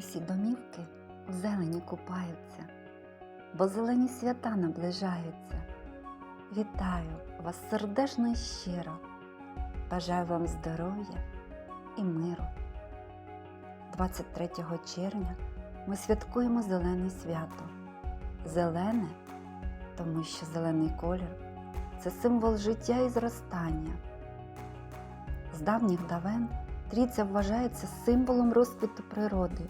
Усі домівки у зелені купаються, бо зелені свята наближаються. Вітаю вас сердечно і щиро, бажаю вам здоров'я і миру. 23 червня ми святкуємо зелене свято. Зелене, тому що зелений колір це символ життя і зростання. З давніх давен трійця вважається символом розквіту природи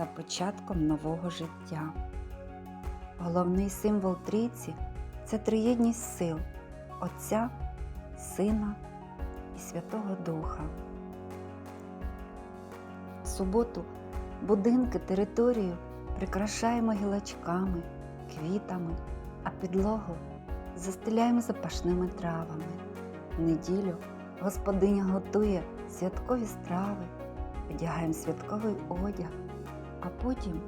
та початком нового життя. Головний символ трійці це триєдність сил Отця, Сина і Святого Духа. В суботу будинки, територію прикрашаємо гілочками, квітами, а підлогу застеляємо запашними травами. В неділю господиня готує святкові страви, одягаємо святковий одяг, а потім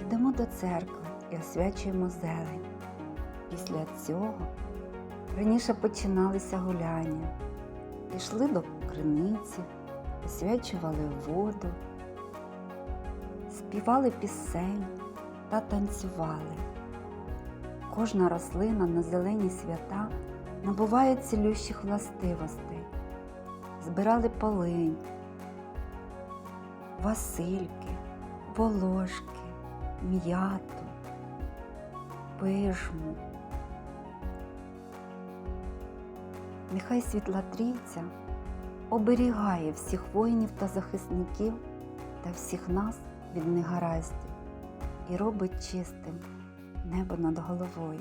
йдемо до церкви і освячуємо зелень. Після цього раніше починалися гуляння, пішли до криниці, освячували воду, співали пісень та танцювали. Кожна рослина на зелені свята набуває цілющих властивостей. Збирали полинь, васильки, волошки, м'яту, пижму. Нехай світла трійця оберігає всіх воїнів та захисників та всіх нас від негараздів і робить чистим небо над головою.